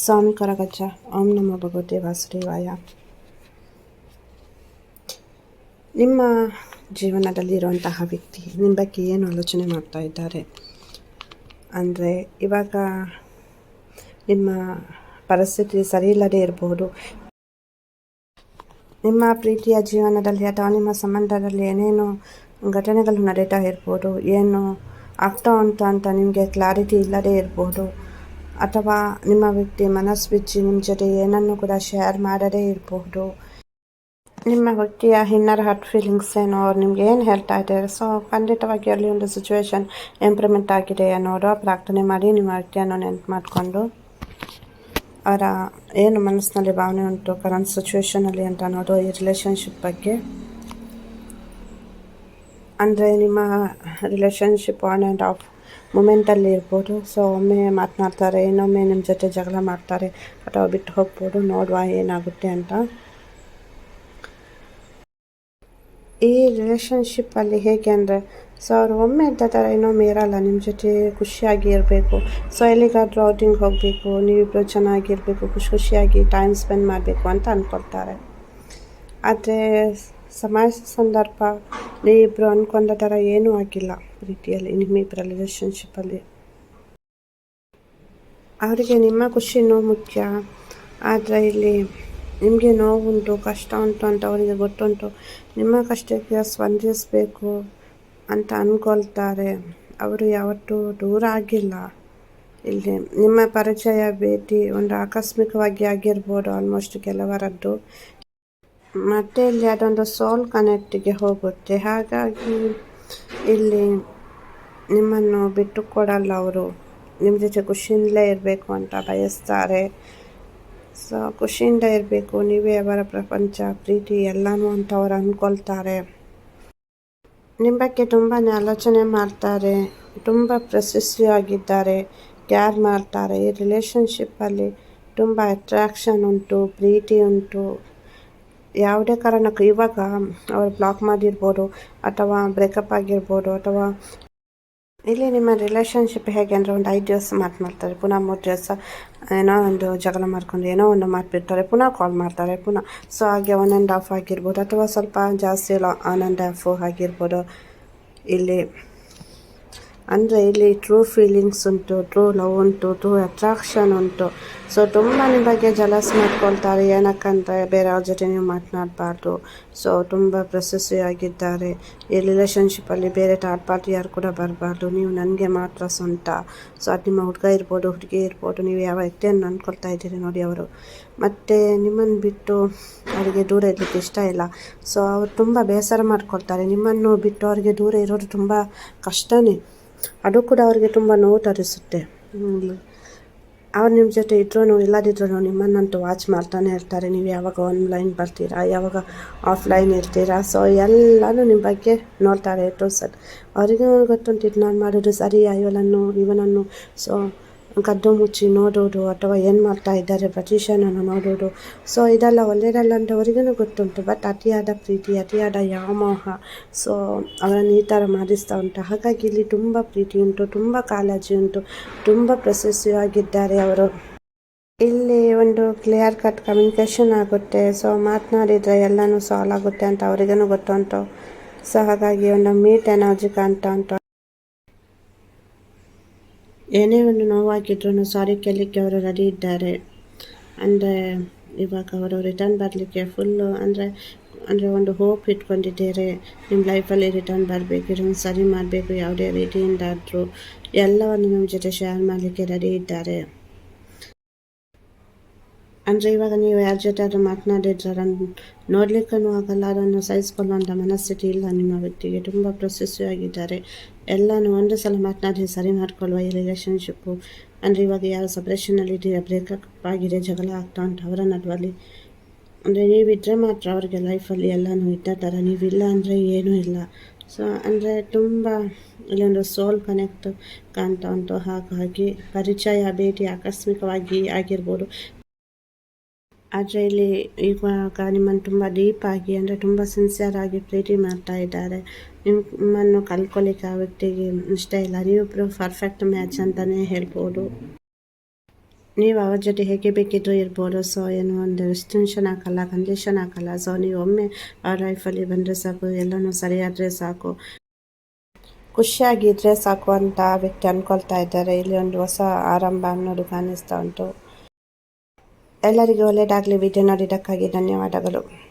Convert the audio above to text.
ಸ್ವಾಮಿ ಕೊರಗಜ್ಜ ಓಂ ನಮ ಭಗವತೆ ವಾಸುದೇವಾಯ. ನಿಮ್ಮ ಜೀವನದಲ್ಲಿರುವಂತಹ ವ್ಯಕ್ತಿ ನಿಮ್ಮ ಬಗ್ಗೆ ಏನು ಆಲೋಚನೆ ಮಾಡ್ತಾ ಇದ್ದಾರೆ? ಅಂದರೆ ಇವಾಗ ನಿಮ್ಮ ಪರಿಸ್ಥಿತಿ ಸರಿ ಇಲ್ಲದೆ ಇರಬಹುದು ನಿಮ್ಮ ಪ್ರೀತಿಯ ಜೀವನದಲ್ಲಿ ಅಥವಾ ನಿಮ್ಮ ಸಂಬಂಧದಲ್ಲಿ ಏನೇನು ಘಟನೆಗಳು ನಡೀತಾ ಇರ್ಬೋದು, ಏನು ಆಗ್ತಾ ಉಂಟು ಅಂತ ನಿಮಗೆ ಕ್ಲಾರಿಟಿ ಇಲ್ಲದೇ ಇರ್ಬೋದು ಅಥವಾ ನಿಮ್ಮ ವ್ಯಕ್ತಿ ಮನಸ್ಸು ಬಿಚ್ಚಿ ನಿಮ್ಮ ಜೊತೆ ಏನನ್ನು ಕೂಡ ಶೇರ್ ಮಾಡದೇ ಇರಬಹುದು ನಿಮ್ಮ ವ್ಯಕ್ತಿಯ ಇನ್ನರ್ ಹಾರ್ಟ್ ಫೀಲಿಂಗ್ಸ್ ಏನೋ, ಅವ್ರು ನಿಮ್ಗೆ ಏನು ಹೇಳ್ತಾ ಇದ್ದಾರೆ? ಸೊ ಖಂಡಿತವಾಗಿ ಅಲ್ಲಿ ಒಂದು ಸಿಚುವೇಶನ್ ಇಂಪ್ರೂವ್ಮೆಂಟ್ ಆಗಿದೆ ಅನ್ನೋದು ಪ್ರಾರ್ಥನೆ ಮಾಡಿ ನಿಮ್ಮ ವ್ಯಕ್ತಿಯನ್ನು ನೆನಪು ಮಾಡಿಕೊಂಡು ಅವರ ಏನು ಮನಸ್ಸಿನಲ್ಲಿ ಭಾವನೆ ಉಂಟು ಕರೆಂಟ್ ಸಿಚುವೇಶನಲ್ಲಿ ಅಂತ ಅನ್ನೋದು ಈ ರಿಲೇಷನ್ಶಿಪ್ ಬಗ್ಗೆ. ಅಂದರೆ ನಿಮ್ಮ ರಿಲೇಷನ್ಶಿಪ್ ಆನ್ ಆ್ಯಂಡ್ ಆಫ್ ಮೂಮೆಂಟಲ್ಲಿ ಇರ್ಬೋದು. ಸೊ ಒಮ್ಮೆ ಮಾತನಾಡ್ತಾರೆ, ಇನ್ನೊಮ್ಮೆ ನಿಮ್ಮ ಜೊತೆ ಜಗಳ ಮಾಡ್ತಾರೆ. ಅಥವಾ ಬಿಟ್ಟು ಹೋಗ್ಬೋದು. ನೋಡುವ ಏನಾಗುತ್ತೆ ಅಂತ. ಈ ರಿಲೇಷನ್ಶಿಪ್ಪಲ್ಲಿ ಹೇಗೆ ಅಂದರೆ ಸೊ ಅವ್ರು ಒಮ್ಮೆ ಇದ್ದ ಥರ ಇನ್ನೊಮ್ಮೆ ಇರಲ್ಲ. ನಿಮ್ಮ ಜೊತೆ ಖುಷಿಯಾಗಿ ಇರಬೇಕು. ಸೊ ಎಲ್ಲಿಗಾದರೂ ಔಟಿಂಗ್ ಹೋಗಬೇಕು. ನೀವಿಬ್ಬರು ಚೆನ್ನಾಗಿರಬೇಕು. ಖುಷಿ ಖುಷಿಯಾಗಿ ಟೈಮ್ ಸ್ಪೆಂಡ್ ಮಾಡಬೇಕು ಅಂತ ಅಂದ್ಕೊಳ್ತಾರೆ ಆದರೆ ಸಮಾಜ ಸಂದರ್ಭ ನೀವಿಬ್ಬರು ಅಂದ್ಕೊಂಡ ಥರ ಏನೂ ಆಗಿಲ್ಲ ಪ್ರೀತಿಯಲ್ಲಿ ನಿಮ್ಮಿಬ್ಬರ ರಿಲೇಷನ್ಶಿಪ್ಪಲ್ಲಿ ಅವರಿಗೆ ನಿಮ್ಮ ಖುಷಿನೂ ಮುಖ್ಯ. ಆದರೆ ಇಲ್ಲಿ ನಿಮಗೆ ನೋವುಂಟು ಕಷ್ಟ ಉಂಟು ಅಂತ ಅವರಿಗೆ ಗೊತ್ತುಂಟು. ನಿಮ್ಮ ಕಷ್ಟಕ್ಕೆ ಸ್ಪಂದಿಸಬೇಕು ಅಂತ ಅಂದ್ಕೊಳ್ತಾರೆ ಅವರು ಯಾವತ್ತೂ ದೂರ ಆಗಿಲ್ಲ. ಇಲ್ಲಿ ನಿಮ್ಮ ಪರಿಚಯ ಭೇಟಿ ಒಂದು ಆಕಸ್ಮಿಕವಾಗಿ ಆಗಿರ್ಬೋದು ಆಲ್ಮೋಸ್ಟ್ ಕೆಲವರದ್ದು. ಮತ್ತೆ ಇಲ್ಲಿ ಅದೊಂದು ಸೋಲ್ ಕನೆಕ್ಟಿಗೆ ಹೋಗುತ್ತೆ ಹಾಗಾಗಿ ಇಲ್ಲಿ ನಿಮ್ಮನ್ನು ಬಿಟ್ಟು ಕೊಡಲ್ಲ ಅವರು ನಿಮ್ಮ ಜೊತೆ ಖುಷಿಯಿಂದಲೇ ಇರಬೇಕು ಅಂತ ಬಯಸ್ತಾರೆ ಸೊ ಖುಷಿಯಿಂದ ಇರಬೇಕು ನೀವೇ ಅವರ ಪ್ರಪಂಚ ಪ್ರೀತಿ ಎಲ್ಲನೂ ಅಂತ ಅವ್ರು ಅಂದ್ಕೊಳ್ತಾರೆ ನಿಮ್ಮ ಬಗ್ಗೆ ತುಂಬಾ ಆಲೋಚನೆ ಮಾಡ್ತಾರೆ ತುಂಬ ಪ್ರಶಸ್ತಿಯಾಗಿದ್ದಾರೆ ಕ್ಯಾರ್ ಮಾಡ್ತಾರೆ ಈ ರಿಲೇಷನ್ಶಿಪ್ಪಲ್ಲಿ ತುಂಬ ಅಟ್ರಾಕ್ಷನ್ ಉಂಟು ಪ್ರೀತಿ ಉಂಟು ಯಾವುದೇ ಕಾರಣಕ್ಕೂ ಇವಾಗ ಅವ್ರು ಬ್ಲಾಕ್ ಮಾಡಿರ್ಬೋದು ಅಥವಾ ಬ್ರೇಕಪ್ ಆಗಿರ್ಬೋದು ಅಥವಾ ಇಲ್ಲಿ ನಿಮ್ಮ ರಿಲೇಷನ್ಶಿಪ್ ಹೇಗೆ ಅಂದರೆ ಒಂದು ಐದು ದಿವಸ ಮಾತನಾಡ್ತಾರೆ ಪುನಃ ಮೂರು ದಿವಸ ಏನೋ ಒಂದು ಜಗಳ ಮಾಡ್ಕೊಂಡು ಏನೋ ಒಂದು ಮಾತು ಪುನಃ ಕಾಲ್ ಮಾಡ್ತಾರೆ, ಪುನಃ ಸೊ ಹಾಗೆ ಒನ್ ಆ್ಯಂಡ್ ಆಫ್ ಆಗಿರ್ಬೋದು ಅಥವಾ ಸ್ವಲ್ಪ ಜಾಸ್ತಿ ಆನ್ ಆ್ಯಂಡ್ ಆಫ್ ಆಗಿರ್ಬೋದು ಇಲ್ಲಿ. ಅಂದರೆ ಇಲ್ಲಿ ಟ್ರೂ ಫೀಲಿಂಗ್ಸ್ ಉಂಟು ಟ್ರೂ ಲವ್ ಉಂಟು ಟ್ರೂ ಅಟ್ರಾಕ್ಷನ್ ಉಂಟು. ಸೊ ತುಂಬ ಬಗ್ಗೆ ಜಲಸ್ ಮಾಡ್ಕೊಳ್ತಾರೆ. ಏನಕ್ಕಂದರೆ ಬೇರೆಯವ್ರ ಜೊತೆ ನೀವು ಮಾತನಾಡಬಾರ್ದು. ಸೊ ತುಂಬ ಪ್ರೊಸೆಸಿವ್ ಆಗಿದ್ದಾರೆ. ಈ ರಿಲೇಷನ್ಶಿಪ್ಪಲ್ಲಿ ಬೇರೆ ಥರ್ಡ್ ಪಾರ್ಟಿ ಯಾರು ಕೂಡ ಬರಬಾರ್ದು. ನೀವು ನನಗೆ ಮಾತ್ರ ಸ್ವಂತ. ಸೊ ಅದು ನಿಮ್ಮ ಹುಡುಗ ಇರ್ಬೋದು, ಹುಡುಗಿ ಇರ್ಬೋದು, ನೀವು ಯಾವ ವ್ಯಕ್ತಿಯನ್ನು ಅಂದ್ಕೊಳ್ತಾ ಇದ್ದೀರಿ ನೋಡಿ ಅವರು. ಮತ್ತು ನಿಮ್ಮನ್ನು ಬಿಟ್ಟು ಅವರಿಗೆ ದೂರ ಇರಲಿಕ್ಕೆ ಇಷ್ಟ ಇಲ್ಲ. ಸೊ ಅವರು ತುಂಬ ಬೇಸರ ಮಾಡ್ಕೊಳ್ತಾರೆ. ನಿಮ್ಮನ್ನು ಬಿಟ್ಟು ಅವರಿಗೆ ದೂರ ಇರೋದು ತುಂಬ ಕಷ್ಟವೇ ಅದು ಕೂಡ ಅವರಿಗೆ ತುಂಬ ನೋವು ತರಿಸುತ್ತೆ. ಅವ್ರು ನಿಮ್ಮ ಜೊತೆ ಇದ್ರೂ ಇಲ್ಲದಿದ್ರೂ ನಿಮ್ಮನ್ನಂತೂ ವಾಚ್ ಮಾಡ್ತಾನೆ ಇರ್ತಾರೆ. ನೀವು ಯಾವಾಗ ಆನ್ಲೈನ್ ಬರ್ತೀರಾ, ಯಾವಾಗ ಆಫ್ಲೈನ್ ಇರ್ತೀರಾ? ಸೊ ಎಲ್ಲನೂ ನಿಮ್ಮ ಬಗ್ಗೆ ನೋಡ್ತಾರೆ. ಟು ಸರ್, ಅವರಿಗೂ ಗೊತ್ತುಂಟು, ಇದು ನಾನು ಮಾಡೋದು ಸರಿ ಇವನನ್ನು. ಸೊ ಕದ್ದು ಮುಚ್ಚಿ ನೋಡೋದು ಅಥವಾ ಏನು ಮಾಡ್ತಾ ಇದ್ದಾರೆ ಪ್ರತಿಷನನ್ನು ನೋಡೋದು. ಸೊ ಇದೆಲ್ಲ ಒಳ್ಳೆಯದಲ್ಲ ಅಂತ ಅವರಿಗೂ ಗೊತ್ತುಂಟು. ಬಟ್ ಅತಿಯಾದ ಪ್ರೀತಿ, ಅತಿಯಾದ ವ್ಯಾಮೋಹ. ಸೊ ಅವರನ್ನು ಈ ಥರ ಮಾಡಿಸ್ತಾ ಉಂಟು. ಹಾಗಾಗಿ ಇಲ್ಲಿ ತುಂಬ ಪ್ರೀತಿ ಉಂಟು, ತುಂಬ ಕಾಳಜಿ ಉಂಟು, ತುಂಬ ಪ್ರಶಸ್ತಿಯಾಗಿದ್ದಾರೆ ಅವರು. ಇಲ್ಲಿ ಒಂದು ಕ್ಲಿಯರ್ ಕಟ್ ಕಮ್ಯುನಿಕೇಷನ್ ಆಗುತ್ತೆ. ಸೊ ಮಾತನಾಡಿದರೆ ಎಲ್ಲನೂ ಸಾಲ್ವ್ ಆಗುತ್ತೆ ಅಂತ ಅವರಿಗೂ ಗೊತ್ತುಂಟು. ಸೊ ಹಾಗಾಗಿ ಒಂದು ಮೀಟ್ ಎನರ್ಜಿ ಕಾಣ್ತಾ ಉಂಟು. ಏನೇ ಒಂದು ನೋವಾಗಿದ್ರೂ ಸಾರಿ ಕೇಳಲಿಕ್ಕೆ ಅವರು ರೆಡಿ ಇದ್ದಾರೆ. ಅಂದರೆ ಇವಾಗ ಅವರು ರಿಟರ್ನ್ ಬರಲಿಕ್ಕೆ ಫುಲ್ಲು ಅಂದರೆ ಅಂದರೆ ಒಂದು ಹೋಪ್ ಇಟ್ಕೊಂಡಿದ್ದೀರಿ. ನಿಮ್ಮ ಲೈಫಲ್ಲಿ ರಿಟರ್ನ್ ಬರಬೇಕು ಇದನ್ನು ಸರಿ ಮಾಡಬೇಕು, ಯಾವುದೇ ರೀತಿಯಿಂದಾದರೂ ಎಲ್ಲವನ್ನು ನಿಮ್ಮ ಜೊತೆ ಶೇರ್ ಮಾಡಲಿಕ್ಕೆ ರೆಡಿ ಇದ್ದಾರೆ. ಅಂದರೆ ಇವಾಗ ನೀವು ಯಾರ ಜೊತೆ ಮಾತನಾಡಿದ್ರೆ ನೋಡ್ಲಿಕ್ಕೂ ಆಗಲ್ಲ, ಅದನ್ನು ಸಹಿಸ್ಕೊಳ್ಳುವಂಥ ಮನಸ್ಥಿತಿ ಇಲ್ಲ ನಿಮ್ಮ ವ್ಯಕ್ತಿಗೆ. ತುಂಬ ಪ್ರೊಸೆಸಿವ್ ಆಗಿದ್ದಾರೆ ಎಲ್ಲನೂ ಒಂದು ಸಲ ಮಾತನಾಡಿ ಸರಿ ಮಾಡಿಕೊಳ್ಳುವ ಈ ರಿಲೇಷನ್ಶಿಪ್ಪು ಅಂದರೆ ಇವಾಗ ಯಾರು ಸಪ್ರೇಷನಲ್ಲಿದ್ದೀರಾ ಬ್ರೇಕಪ್ ಆಗಿದೆ, ಜಗಳ ಆಗ್ತಾ ಉಂಟು, ಅವರ ನಡುವಲ್ಲಿ. ಅಂದರೆ ನೀವಿದ್ದರೆ ಮಾತ್ರ ಅವರಿಗೆ ಲೈಫಲ್ಲಿ ಎಲ್ಲನೂ ಇದ್ದ ಥರ ನೀವಿಲ್ಲ ಅಂದರೆ ಏನೂ ಇಲ್ಲ. ಸೊ ಅಂದರೆ ತುಂಬ ಇಲ್ಲೊಂದು ಸೋಲ್ ಕನೆಕ್ಟ್ ಕಾಣ್ತಾ ಉಂಟು. ಹಾಗಾಗಿ ಪರಿಚಯ, ಭೇಟಿ ಆಕಸ್ಮಿಕವಾಗಿ ಆಗಿರ್ಬೋದು. ಆದರೆ ಇಲ್ಲಿ ಇವಾಗ ನಿಮ್ಮನ್ನು ತುಂಬ ಡೀಪಾಗಿ ಅಂದರೆ ತುಂಬ ಸಿನ್ಸಿಯರ್ ಆಗಿ ಪ್ರೀತಿ ಮಾಡ್ತಾ ಇದ್ದಾರೆ. ನಿಮ್ಮನ್ನು ಕಲ್ತ್ಕೊಳ್ಳಿಕ್ಕೆ ಆ ವ್ಯಕ್ತಿಗೆ ಇಷ್ಟ ಇಲ್ಲ. ನೀವಿಬ್ಬರು ಪರ್ಫೆಕ್ಟ್ ಮ್ಯಾಚ್ ಅಂತಲೇ ಹೇಳ್ಬೋದು. ನೀವು ಅವ್ರ ಜೊತೆ ಹೇಗೆ ಬೇಕಿದ್ರೂ ಇರ್ಬೋದು. ಸೊ ಏನು ಒಂದು ರೆಸ್ಟ್ರಿಕ್ಷನ್ ಹಾಕಲ್ಲ ಕಂಡೀಷನ್ ಹಾಕಲ್ಲ. ಸೊ ನೀವು ಒಮ್ಮೆ ಅವ್ರ ಲೈಫಲ್ಲಿ ಬಂದರೆ ಸಾಕು, ಎಲ್ಲನೂ ಸರಿಯಾದರೆ ಸಾಕು. ಖುಷಿಯಾಗಿದ್ದರೆ ಸಾಕು ಅಂತ ವ್ಯಕ್ತಿ ಅಂದ್ಕೊಳ್ತಾ ಇದ್ದಾರೆ. ಇಲ್ಲಿ ಒಂದು ಹೊಸ ಆರಂಭ ಅನ್ನೋದು ಕಾಣಿಸ್ತಾ ಉಂಟು. ಎಲ್ಲರಿಗೂ ಒಳ್ಳೆಯದಾಗಲಿ. ವಿಡಿಯೋ ನೋಡಿದ್ದಕ್ಕಾಗಿ ಧನ್ಯವಾದಗಳು.